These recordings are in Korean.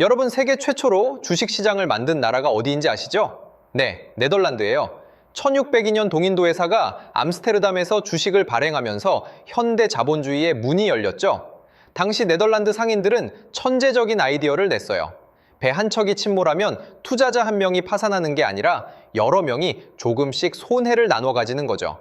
여러분 세계 최초로 주식시장을 만든 나라가 어디인지 아시죠? 네, 네덜란드예요. 1602년 동인도 회사가 암스테르담에서 주식을 발행하면서 현대 자본주의의 문이 열렸죠. 당시 네덜란드 상인들은 천재적인 아이디어를 냈어요. 배 한 척이 침몰하면 투자자 한 명이 파산하는 게 아니라 여러 명이 조금씩 손해를 나눠 가지는 거죠.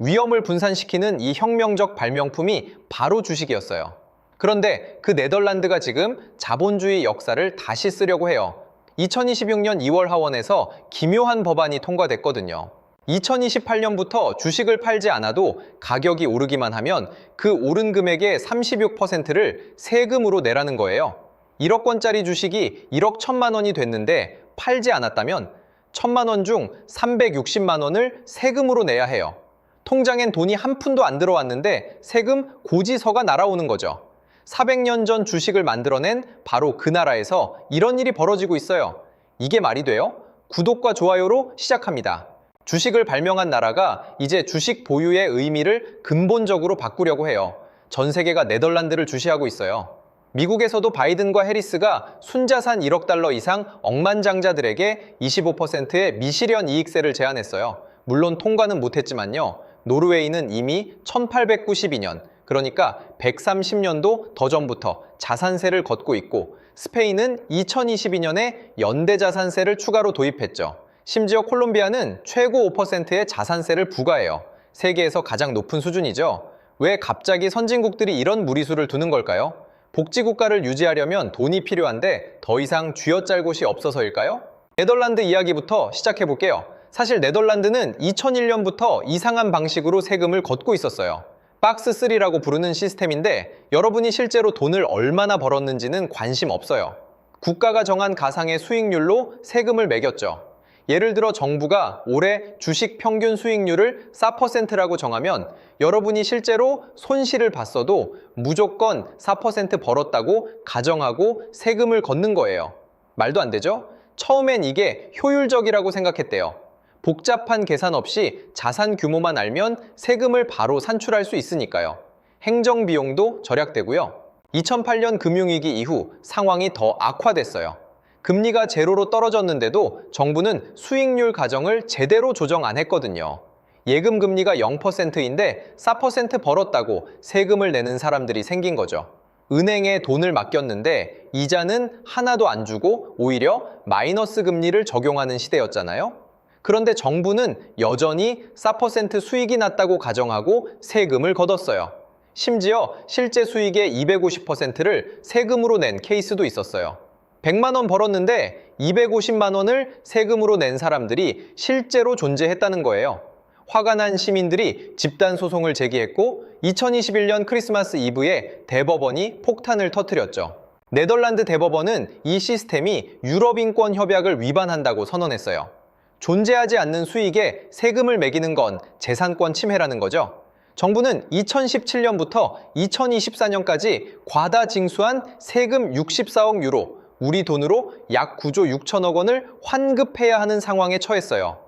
위험을 분산시키는 이 혁명적 발명품이 바로 주식이었어요. 그런데 그 네덜란드가 지금 자본주의 역사를 다시 쓰려고 해요. 2026년 2월 하원에서 기묘한 법안이 통과됐거든요. 2028년부터 주식을 팔지 않아도 가격이 오르기만 하면 그 오른 금액의 36%를 세금으로 내라는 거예요. 1억 원짜리 주식이 1억 1천만 원이 됐는데 팔지 않았다면 1천만 원 중 360만 원을 세금으로 내야 해요. 통장엔 돈이 한 푼도 안 들어왔는데 세금 고지서가 날아오는 거죠. 400년 전 주식을 만들어낸 바로 그 나라에서 이런 일이 벌어지고 있어요. 이게 말이 돼요? 구독과 좋아요로 시작합니다. 주식을 발명한 나라가 이제 주식 보유의 의미를 근본적으로 바꾸려고 해요. 전 세계가 네덜란드를 주시하고 있어요. 미국에서도 바이든과 해리스가 순자산 1억 달러 이상 억만장자들에게 25%의 미실현 이익세를 제한했어요. 물론 통과는 못했지만요. 노르웨이는 이미 1892년, 그러니까 130년도 더 전부터 자산세를 걷고 있고 스페인은 2022년에 연대자산세를 추가로 도입했죠. 심지어 콜롬비아는 최고 5%의 자산세를 부과해요. 세계에서 가장 높은 수준이죠. 왜 갑자기 선진국들이 이런 무리수를 두는 걸까요? 복지국가를 유지하려면 돈이 필요한데 더 이상 쥐어짤 곳이 없어서일까요? 네덜란드 이야기부터 시작해 볼게요. 사실 네덜란드는 2001년부터 이상한 방식으로 세금을 걷고 있었어요. 박스 3라고 부르는 시스템인데 여러분이 실제로 돈을 얼마나 벌었는지는 관심 없어요. 국가가 정한 가상의 수익률로 세금을 매겼죠. 예를 들어 정부가 올해 주식 평균 수익률을 4%라고 정하면 여러분이 실제로 손실을 봤어도 무조건 4% 벌었다고 가정하고 세금을 걷는 거예요. 말도 안 되죠? 처음엔 이게 효율적이라고 생각했대요. 복잡한 계산 없이 자산 규모만 알면 세금을 바로 산출할 수 있으니까요. 행정 비용도 절약되고요. 2008년 금융위기 이후 상황이 더 악화됐어요. 금리가 제로로 떨어졌는데도 정부는 수익률 가정을 제대로 조정 안 했거든요. 예금 금리가 0%인데 4% 벌었다고 세금을 내는 사람들이 생긴 거죠. 은행에 돈을 맡겼는데 이자는 하나도 안 주고 오히려 마이너스 금리를 적용하는 시대였잖아요. 그런데 정부는 여전히 4% 수익이 났다고 가정하고 세금을 걷었어요. 심지어 실제 수익의 250%를 세금으로 낸 케이스도 있었어요. 100만 원 벌었는데 250만 원을 세금으로 낸 사람들이 실제로 존재했다는 거예요. 화가 난 시민들이 집단 소송을 제기했고 2021년 크리스마스 이브에 대법원이 폭탄을 터뜨렸죠. 네덜란드 대법원은 이 시스템이 유럽인권 협약을 위반한다고 선언했어요. 존재하지 않는 수익에 세금을 매기는 건 재산권 침해라는 거죠. 정부는 2017년부터 2024년까지 과다 징수한 세금 64억 유로, 우리 돈으로 약 9조 6천억 원을 환급해야 하는 상황에 처했어요.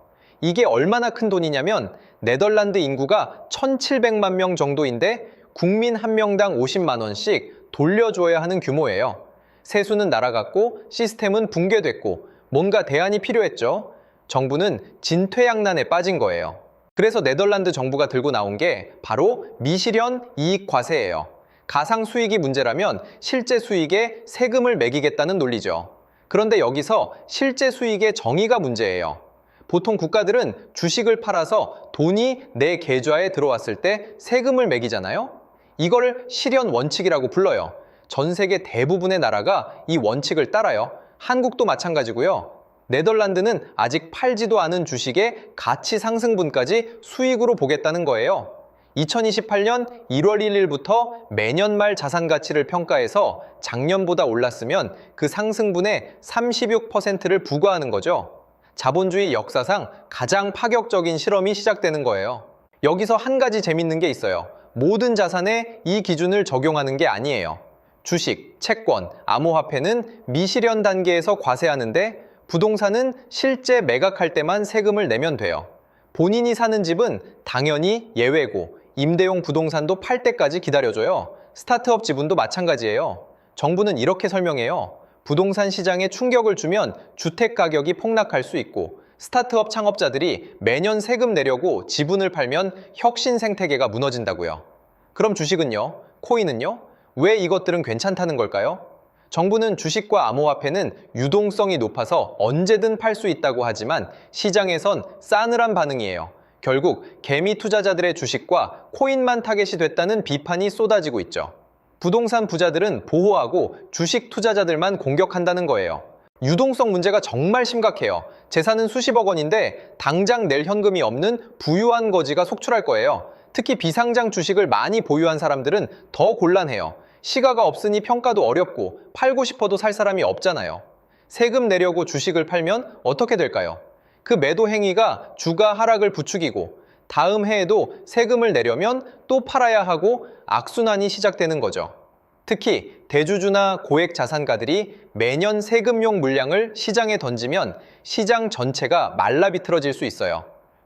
이게 얼마나 큰 돈이냐면 네덜란드 인구가 1,700만 명 정도인데 국민 한 명당 50만 원씩 돌려줘야 하는 규모예요. 세수는 날아갔고 시스템은 붕괴됐고 뭔가 대안이 필요했죠. 정부는 진퇴양난에 빠진 거예요. 그래서 네덜란드 정부가 들고 나온 게 바로 미실현 이익 과세예요. 가상 수익이 문제라면 실제 수익에 세금을 매기겠다는 논리죠. 그런데 여기서 실제 수익의 정의가 문제예요. 보통 국가들은 주식을 팔아서 돈이 내 계좌에 들어왔을 때 세금을 매기잖아요. 이걸 실현 원칙이라고 불러요. 전 세계 대부분의 나라가 이 원칙을 따라요. 한국도 마찬가지고요. 네덜란드는 아직 팔지도 않은 주식의 가치 상승분까지 수익으로 보겠다는 거예요. 2028년 1월 1일부터 매년 말 자산 가치를 평가해서 작년보다 올랐으면 그 상승분의 36%를 부과하는 거죠. 자본주의 역사상 가장 파격적인 실험이 시작되는 거예요. 여기서 한 가지 재밌는 게 있어요. 모든 자산에 이 기준을 적용하는 게 아니에요. 주식, 채권, 암호화폐는 미실현 단계에서 과세하는데 부동산은 실제 매각할 때만 세금을 내면 돼요. 본인이 사는 집은 당연히 예외고 임대용 부동산도 팔 때까지 기다려줘요. 스타트업 지분도 마찬가지예요. 정부는 이렇게 설명해요. 부동산 시장에 충격을 주면 주택 가격이 폭락할 수 있고 스타트업 창업자들이 매년 세금 내려고 지분을 팔면 혁신 생태계가 무너진다고요. 그럼 주식은요? 코인은요? 왜 이것들은 괜찮다는 걸까요? 정부는 주식과 암호화폐는 유동성이 높아서 언제든 팔 수 있다고 하지만 시장에선 싸늘한 반응이에요. 결국 개미 투자자들의 주식과 코인만 타겟이 됐다는 비판이 쏟아지고 있죠. 부동산 부자들은 보호하고 주식 투자자들만 공격한다는 거예요. 유동성 문제가 정말 심각해요. 재산은 수십억 원인데 당장 낼 현금이 없는 부유한 거지가 속출할 거예요. 특히 비상장 주식을 많이 보유한 사람들은 더 곤란해요. 시가가 없으니 평가도 어렵고 팔고 싶어도 살 사람이 없잖아요. 세금 내려고 주식을 팔면 어떻게 될까요? 그 매도 행위가 주가 하락을 부추기고 다음 해에도 세금을 내려면 또 팔아야 하고 악순환이 시작되는 거죠. 특히 대주주나 고액 자산가들이 매년 세금용 물량을 시장에 던지면 시장 전체가 말라비틀어질 수 있어요.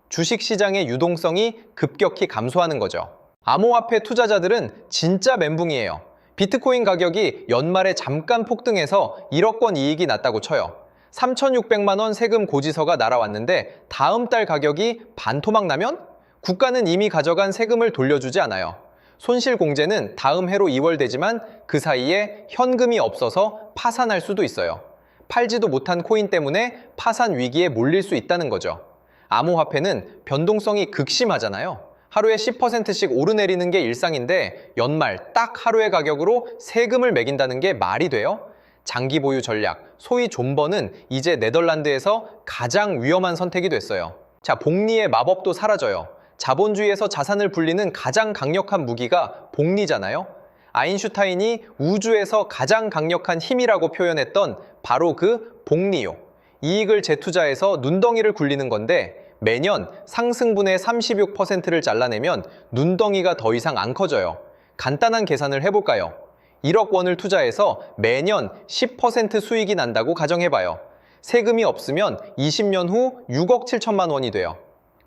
주식 시장의 유동성이 급격히 감소하는 거죠. 암호화폐 투자자들은 진짜 멘붕이에요. 비트코인 가격이 연말에 잠깐 폭등해서 1억 원 이익이 났다고 쳐요. 3,600만 원 세금 고지서가 날아왔는데 다음 달 가격이 반토막 나면 국가는 이미 가져간 세금을 돌려주지 않아요. 손실 공제는 다음 해로 2월 되지만 그 사이에 현금이 없어서 파산할 수도 있어요. 팔지도 못한 코인 때문에 파산 위기에 몰릴 수 있다는 거죠. 암호화폐는 변동성이 극심하잖아요. 하루에 10%씩 오르내리는 게 일상인데 연말 딱 하루의 가격으로 세금을 매긴다는 게 말이 돼요? 장기 보유 전략, 소위 존버는 이제 네덜란드에서 가장 위험한 선택이 됐어요. 자, 복리의 마법도 사라져요. 자본주의에서 자산을 불리는 가장 강력한 무기가 복리잖아요. 아인슈타인이 우주에서 가장 강력한 힘이라고 표현했던 바로 그 복리요. 이익을 재투자해서 눈덩이를 굴리는 건데 매년 상승분의 36%를 잘라내면 눈덩이가 더 이상 안 커져요. 간단한 계산을 해볼까요? 1억 원을 투자해서 매년 10% 수익이 난다고 가정해봐요. 세금이 없으면 20년 후 6억 7천만 원이 돼요.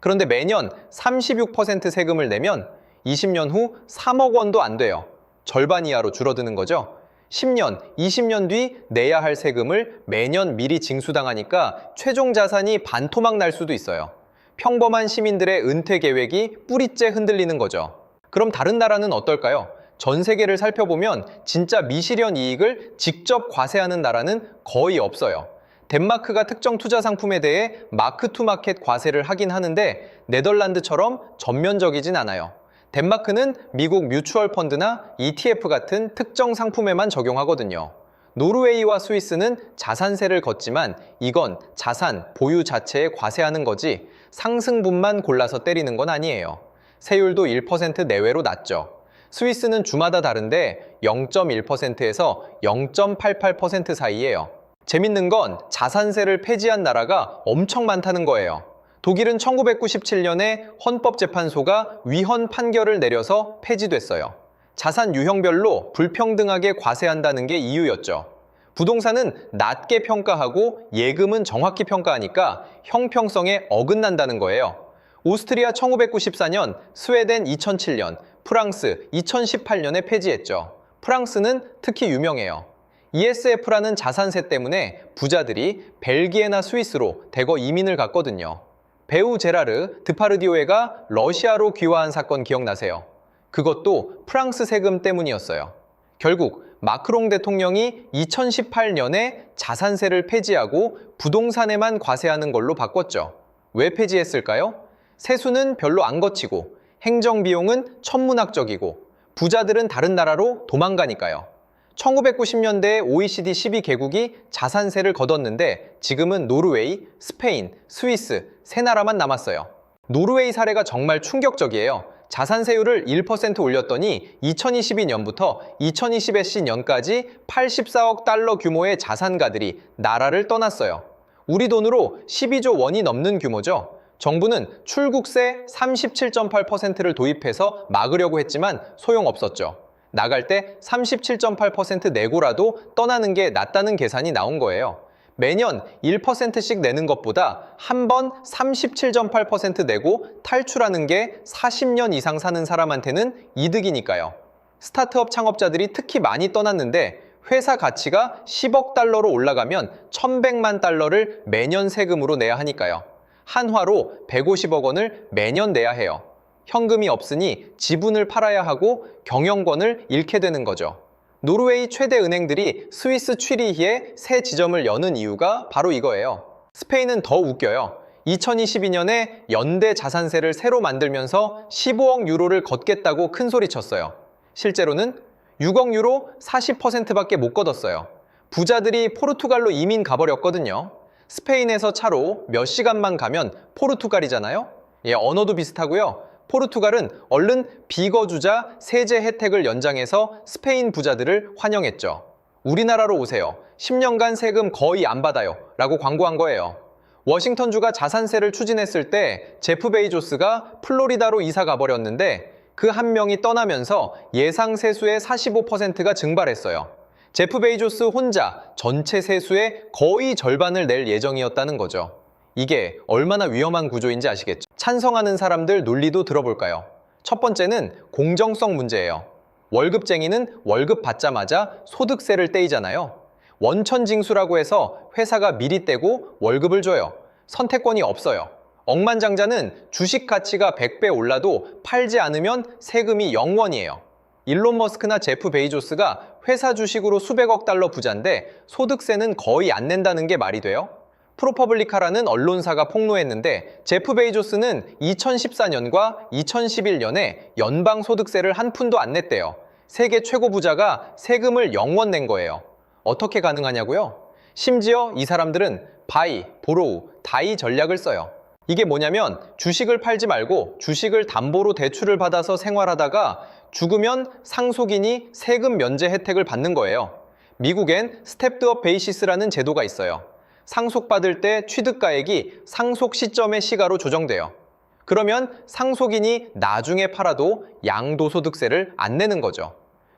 그런데 매년 36% 세금을 내면 20년 후 3억 원도 안 돼요. 절반 이하로 줄어드는 거죠. 10년, 20년 뒤 내야 할 세금을 매년 미리 징수당하니까 최종 자산이 반토막 날 수도 있어요. 평범한 시민들의 은퇴 계획이 뿌리째 흔들리는 거죠. 그럼 다른 나라는 어떨까요? 전 세계를 살펴보면 진짜 미실현 이익을 직접 과세하는 나라는 거의 없어요. 덴마크가 특정 투자 상품에 대해 마크 투 마켓 과세를 하긴 하는데 네덜란드처럼 전면적이진 않아요. 덴마크는 미국 뮤추얼 펀드나 ETF 같은 특정 상품에만 적용하거든요. 노르웨이와 스위스는 자산세를 걷지만 이건 자산, 보유 자체에 과세하는 거지 상승분만 골라서 때리는 건 아니에요. 세율도 1% 내외로 낮죠. 스위스는 주마다 다른데 0.1%에서 0.88% 사이예요. 재밌는 건 자산세를 폐지한 나라가 엄청 많다는 거예요. 독일은 1997년에 헌법재판소가 위헌 판결을 내려서 폐지됐어요. 자산 유형별로 불평등하게 과세한다는 게 이유였죠. 부동산은 낮게 평가하고 예금은 정확히 평가하니까 형평성에 어긋난다는 거예요. 오스트리아 1994년, 스웨덴 2007년, 프랑스 2018년에 폐지했죠. 프랑스는 특히 유명해요. ESF라는 자산세 때문에 부자들이 벨기에나 스위스로 대거 이민을 갔거든요. 배우 제라르 드파르디오에가 러시아로 귀화한 사건 기억나세요? 그것도 프랑스 세금 때문이었어요. 결국 마크롱 대통령이 2018년에 자산세를 폐지하고 부동산에만 과세하는 걸로 바꿨죠. 왜 폐지했을까요? 세수는 별로 안 거치고 행정비용은 천문학적이고 부자들은 다른 나라로 도망가니까요. 1990년대에 OECD 12개국이 자산세를 걷었는데 지금은 노르웨이, 스페인, 스위스 세 나라만 남았어요. 노르웨이 사례가 정말 충격적이에요. 자산세율을 1% 올렸더니 2022년부터 2020년까지 84억 달러 규모의 자산가들이 나라를 떠났어요. 우리 돈으로 12조 원이 넘는 규모죠. 정부는 출국세 37.8%를 도입해서 막으려고 했지만 소용없었죠. 나갈 때 37.8% 내고라도 떠나는 게 낫다는 계산이 나온 거예요. 매년 1%씩 내는 것보다 한 번 37.8% 내고 탈출하는 게 40년 이상 사는 사람한테는 이득이니까요. 스타트업 창업자들이 특히 많이 떠났는데 회사 가치가 10억 달러로 올라가면 1100만 달러를 매년 세금으로 내야 하니까요. 한화로 150억 원을 매년 내야 해요. 현금이 없으니 지분을 팔아야 하고 경영권을 잃게 되는 거죠. 노르웨이 최대 은행들이 스위스 취리히에 새 지점을 여는 이유가 바로 이거예요. 스페인은 더 웃겨요. 2022년에 연대 자산세를 새로 만들면서 15억 유로를 걷겠다고 큰 소리 쳤어요. 실제로는 6억 유로 40%밖에 못 걷었어요. 부자들이 포르투갈로 이민 가버렸거든요. 스페인에서 차로 몇 시간만 가면 포르투갈이잖아요. 예, 언어도 비슷하고요. 포르투갈은 얼른 비거 주자 세제 혜택을 연장해서 스페인 부자들을 환영했죠. 우리나라로 오세요. 10년간 세금 거의 안 받아요. 라고 광고한 거예요. 워싱턴주가 자산세를 추진했을 때 제프 베이조스가 플로리다로 이사 가버렸는데 그 한 명이 떠나면서 예상 세수의 45%가 증발했어요. 제프 베이조스 혼자 전체 세수의 거의 절반을 낼 예정이었다는 거죠. 이게 얼마나 위험한 구조인지 아시겠죠? 찬성하는 사람들 논리도 들어볼까요? 첫 번째는 공정성 문제예요. 월급쟁이는 월급 받자마자 소득세를 떼이잖아요. 원천징수라고 해서 회사가 미리 떼고 월급을 줘요. 선택권이 없어요. 억만장자는 주식 가치가 100배 올라도 팔지 않으면 세금이 0원이에요. 일론 머스크나 제프 베이조스가 회사 주식으로 수백억 달러 부자인데 소득세는 거의 안 낸다는 게 말이 돼요? 프로퍼블리카라는 언론사가 폭로했는데 제프 베이조스는 2014년과 2011년에 연방 소득세를 한 푼도 안 냈대요. 세계 최고 부자가 세금을 0원 낸 거예요. 어떻게 가능하냐고요? 심지어 이 사람들은 바이, 보로우, 다이 전략을 써요. 이게 뭐냐면 주식을 팔지 말고 주식을 담보로 대출을 받아서 생활하다가 죽으면 상속인이 세금 면제 혜택을 받는 거예요. 미국엔 스텝드업 베이시스라는 제도가 있어요. 상속받을 때 취득가액이 상속 시점의 시가로 조정돼요. 그러면 상속인이 나중에 팔아도 양도소득세를 안 내는 거죠.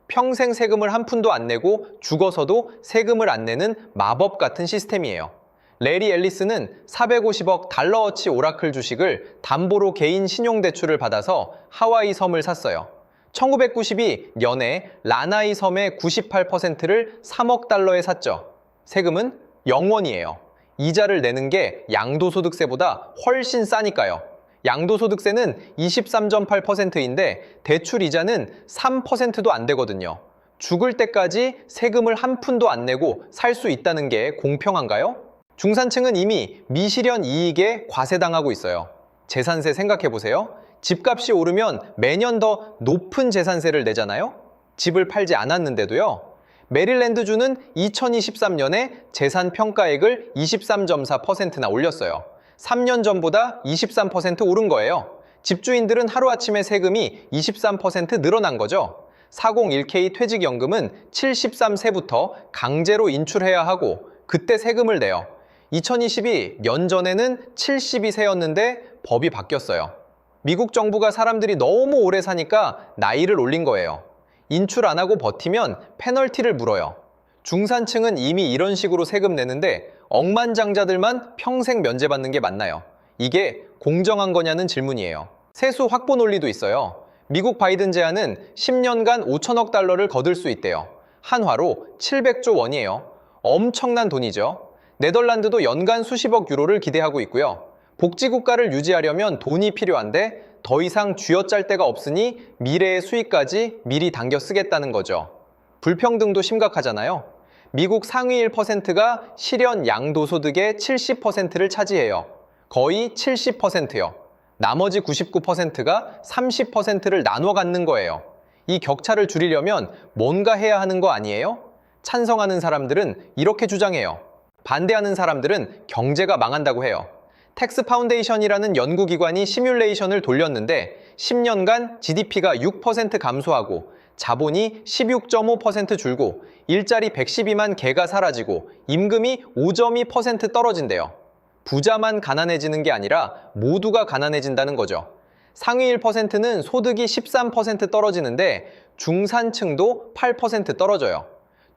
평생 세금을 한 푼도 안 내고 죽어서도 세금을 안 내는 마법 같은 시스템이에요. 레리 앨리스는 450억 달러어치 오라클 주식을 담보로 개인 신용대출을 받아서 하와이 섬을 샀어요. 1992 년에 라나이 섬의 98%를 3억 달러에 샀죠. 세금은 0원이에요. 이자를 내는 게 양도소득세보다 훨씬 싸니까요. 양도소득세는 23.8%인데 대출 이자는 3%도 안 되거든요. 죽을 때까지 세금을 한 푼도 안 내고 살 수 있다는 게 공평한가요? 중산층은 이미 미실현 이익에 과세당하고 있어요. 재산세 생각해 보세요. 집값이 오르면 매년 더 높은 재산세를 내잖아요? 집을 팔지 않았는데도요. 메릴랜드주는 2023년에 재산 평가액을 23.4%나 올렸어요. 3년 전보다 23% 오른 거예요. 집주인들은 하루아침에 세금이 23% 늘어난 거죠. 401k 퇴직연금은 73세부터 강제로 인출해야 하고 그때 세금을 내요. 2022 년 전에는 72세였는데 법이 바뀌었어요. 미국 정부가 사람들이 너무 오래 사니까 나이를 올린 거예요. 인출 안 하고 버티면 페널티를 물어요. 중산층은 이미 이런 식으로 세금 내는데 억만장자들만 평생 면제받는 게 맞나요? 이게 공정한 거냐는 질문이에요. 세수 확보 논리도 있어요. 미국 바이든 제안은 10년간 5천억 달러를 거둘 수 있대요. 한화로 700조 원이에요. 엄청난 돈이죠. 네덜란드도 연간 수십억 유로를 기대하고 있고요. 복지국가를 유지하려면 돈이 필요한데 더 이상 쥐어짤 데가 없으니 미래의 수익까지 미리 당겨 쓰겠다는 거죠. 불평등도 심각하잖아요. 미국 상위 1%가 실현 양도소득의 70%를 차지해요. 거의 70%요. 나머지 99%가 30%를 나눠 갖는 거예요. 이 격차를 줄이려면 뭔가 해야 하는 거 아니에요? 찬성하는 사람들은 이렇게 주장해요. 반대하는 사람들은 경제가 망한다고 해요. 텍스 파운데이션이라는 연구기관이 시뮬레이션을 돌렸는데 10년간 GDP가 6% 감소하고 자본이 16.5% 줄고 일자리 112만 개가 사라지고 임금이 5.2% 떨어진대요. 부자만 가난해지는 게 아니라 모두가 가난해진다는 거죠. 상위 1%는 소득이 13% 떨어지는데 중산층도 8% 떨어져요.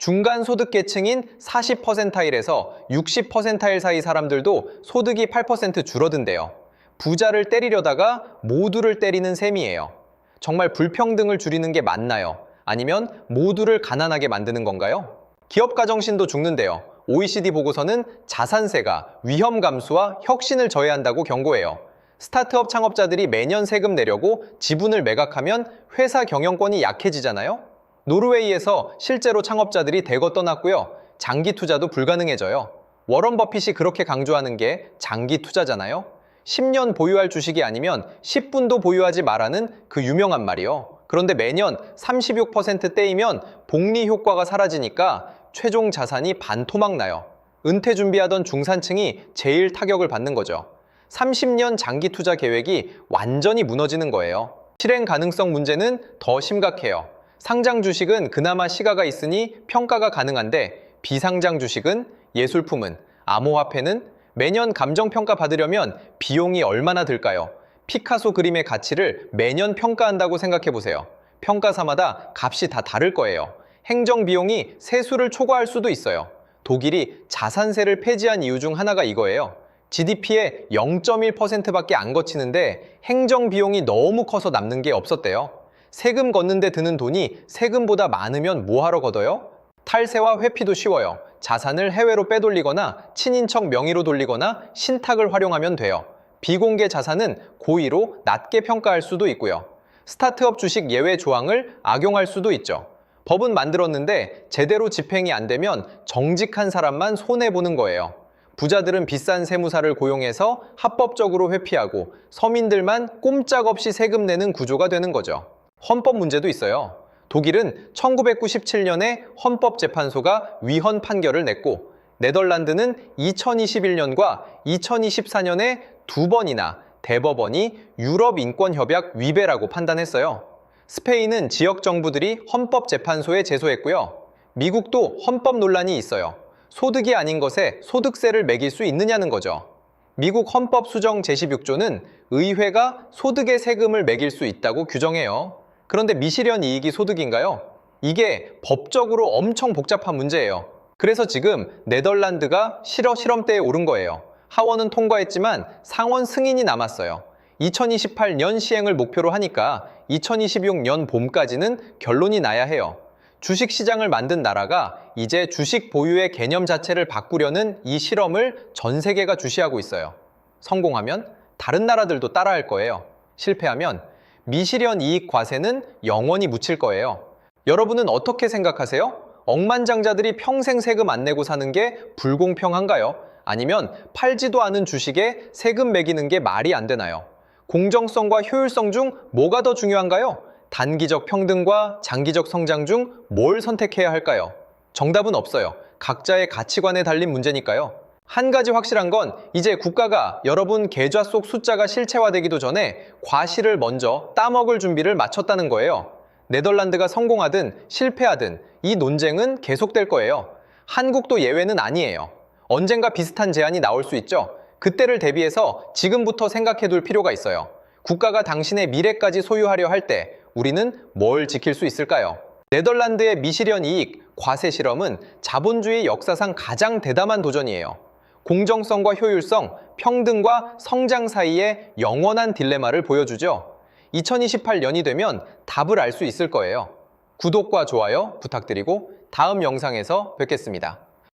중간 소득 계층인 40%일에서 60%일 사이 사람들도 소득이 8% 줄어든대요. 부자를 때리려다가 모두를 때리는 셈이에요. 정말 불평등을 줄이는 게 맞나요? 아니면 모두를 가난하게 만드는 건가요? 기업 가정신도 죽는데요. OECD 보고서는 자산세가 위험 감수와 혁신을 저해한다고 경고해요. 스타트업 창업자들이 매년 세금 내려고 지분을 매각하면 회사 경영권이 약해지잖아요? 노르웨이에서 실제로 창업자들이 대거 떠났고요. 장기 투자도 불가능해져요. 워런 버핏이 그렇게 강조하는 게 장기 투자잖아요. 10년 보유할 주식이 아니면 10분도 보유하지 말라는 그 유명한 말이요. 그런데 매년 36%대이면 복리 효과가 사라지니까 최종 자산이 반토막 나요. 은퇴 준비하던 중산층이 제일 타격을 받는 거죠. 30년 장기 투자 계획이 완전히 무너지는 거예요. 실행 가능성 문제는 더 심각해요. 상장 주식은 그나마 시가가 있으니 평가가 가능한데 비상장 주식은 예술품은 암호화폐는 매년 감정평가 받으려면 비용이 얼마나 들까요? 피카소 그림의 가치를 매년 평가한다고 생각해 보세요. 평가사마다 값이 다 다를 거예요. 행정 비용이 세수를 초과할 수도 있어요. 독일이 자산세를 폐지한 이유 중 하나가 이거예요. GDP의 0.1%밖에 안 거치는데 행정 비용이 너무 커서 남는 게 없었대요. 세금 걷는데 드는 돈이 세금보다 많으면 뭐하러 걷어요? 탈세와 회피도 쉬워요. 자산을 해외로 빼돌리거나 친인척 명의로 돌리거나 신탁을 활용하면 돼요. 비공개 자산은 고의로 낮게 평가할 수도 있고요. 스타트업 주식 예외 조항을 악용할 수도 있죠. 법은 만들었는데 제대로 집행이 안 되면 정직한 사람만 손해보는 거예요. 부자들은 비싼 세무사를 고용해서 합법적으로 회피하고 서민들만 꼼짝없이 세금 내는 구조가 되는 거죠. 헌법 문제도 있어요. 독일은 1997년에 헌법재판소가 위헌 판결을 냈고 네덜란드는 2021년과 2024년에 두 번이나 대법원이 유럽인권협약 위배라고 판단했어요. 스페인은 지역 정부들이 헌법재판소에 제소했고요. 미국도 헌법 논란이 있어요. 소득이 아닌 것에 소득세를 매길 수 있느냐는 거죠. 미국 헌법 수정 제16조는 의회가 소득의 세금을 매길 수 있다고 규정해요. 그런데 미실현 이익이 소득인가요? 이게 법적으로 엄청 복잡한 문제예요. 그래서 지금 네덜란드가 실어 실험대에 오른 거예요. 하원은 통과했지만 상원 승인이 남았어요. 2028년 시행을 목표로 하니까 2026년 봄까지는 결론이 나야 해요. 주식 시장을 만든 나라가 이제 주식 보유의 개념 자체를 바꾸려는 이 실험을 전 세계가 주시하고 있어요. 성공하면 다른 나라들도 따라할 거예요. 실패하면 미실현 이익 과세는 영원히 묻힐 거예요. 여러분은 어떻게 생각하세요? 억만장자들이 평생 세금 안 내고 사는 게 불공평한가요? 아니면 팔지도 않은 주식에 세금 매기는 게 말이 안 되나요? 공정성과 효율성 중 뭐가 더 중요한가요? 단기적 평등과 장기적 성장 중 뭘 선택해야 할까요? 정답은 없어요. 각자의 가치관에 달린 문제니까요. 한 가지 확실한 건 이제 국가가 여러분 계좌 속 숫자가 실체화되기도 전에 과실을 먼저 따먹을 준비를 마쳤다는 거예요. 네덜란드가 성공하든 실패하든 이 논쟁은 계속될 거예요. 한국도 예외는 아니에요. 언젠가 비슷한 제안이 나올 수 있죠. 그때를 대비해서 지금부터 생각해 둘 필요가 있어요. 국가가 당신의 미래까지 소유하려 할 때 우리는 뭘 지킬 수 있을까요? 네덜란드의 미실현 이익, 과세 실험은 자본주의 역사상 가장 대담한 도전이에요. 공정성과 효율성, 평등과 성장 사이의 영원한 딜레마를 보여주죠. 2028년이 되면 답을 알 수 있을 거예요. 구독과 좋아요 부탁드리고 다음 영상에서 뵙겠습니다.